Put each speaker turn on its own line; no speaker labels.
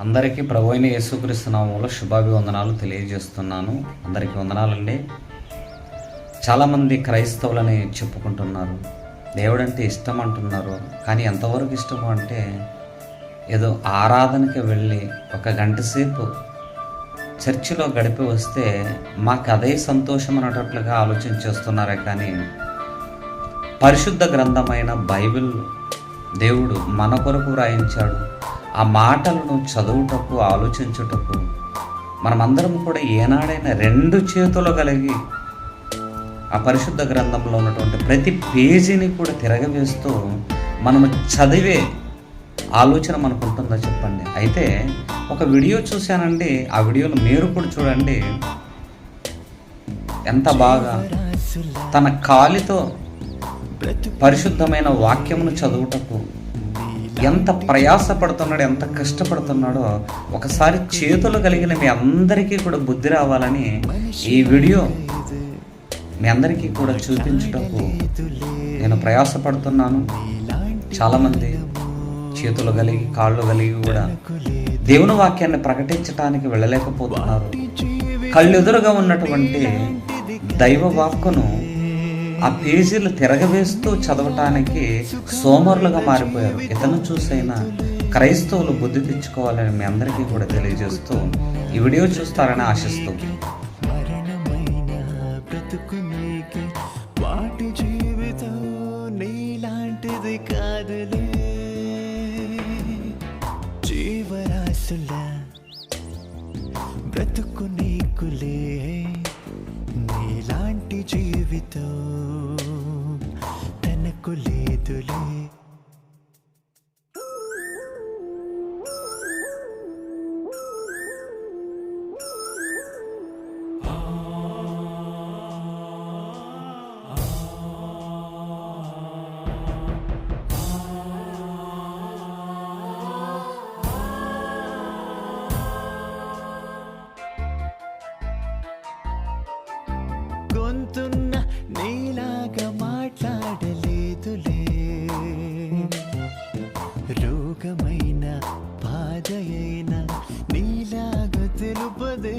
అందరికీ ప్రభు అయిన యేసుక్రీస్తు నామంలో శుభాభివందనాలు తెలియజేస్తున్నాను. అందరికీ వందనాలండి. చాలామంది క్రైస్తవులని చెప్పుకుంటున్నారు. దేవుడంటే ఇష్టం అంటున్నారు. కానీ ఎంతవరకు ఇష్టం అంటే ఏదో ఆరాధనకి వెళ్ళి ఒక గంట సేపు చర్చిలో గడిపి వస్తే మాకు అదే సంతోషం అన్నట్లుగా ఆలోచన చేస్తున్నారే కానీ పరిశుద్ధ గ్రంథమైన బైబిల్ దేవుడు మన కొరకు వ్రాయించాడు. ఆ మాటలను చదువుటకు ఆలోచించుటకు మనమందరం కూడా ఏనాడైనా రెండు చేతులు కలిగి ఆ పరిశుద్ధ గ్రంథంలో ఉన్నటువంటి ప్రతి పేజీని కూడా తిరగవేస్తూ మనము చదివే ఆలోచన మనకు ఉంటుందా చెప్పండి? అయితే ఒక వీడియో చూశానండి. ఆ వీడియోను మీరు కూడా చూడండి. ఎంత బాగా తన కాలితో పరిశుద్ధమైన వాక్యమును చదువుటకు ఎంత ప్రయాసపడుతున్నాడో ఎంత కష్టపడుతున్నాడో ఒకసారి చేతులు కలిగిన మీ అందరికీ కూడా బుద్ధి రావాలని ఈ వీడియో మీ అందరికీ కూడా చూపించటకు నేను ప్రయాసపడుతున్నాను. చాలామంది చేతులు కలిగి కాళ్ళు కలిగి కూడా దేవుని వాక్యాన్ని ప్రకటించడానికి వెళ్ళలేకపోతున్నారు. కళ్ళెదురుగా ఉన్నటువంటి దైవ వాక్కును ఆ పేజీలు తిరగవేస్తూ చదవటానికి సోమరులుగా మారిపోయారు. ఇతను చూసైనా క్రైస్తవులు బుద్ధి తెచ్చుకోవాలని మీ అందరికీ కూడా తెలియజేస్తూ ఈ వీడియో చూస్తారని ఆశిస్తూ.
వాటి జీవితం నీలాంటిది కాదులే. జీవరాశుల బ్రతుకు నీకులే జీవితం తనకు లేదులే. గొంతున్న இருப்பதே.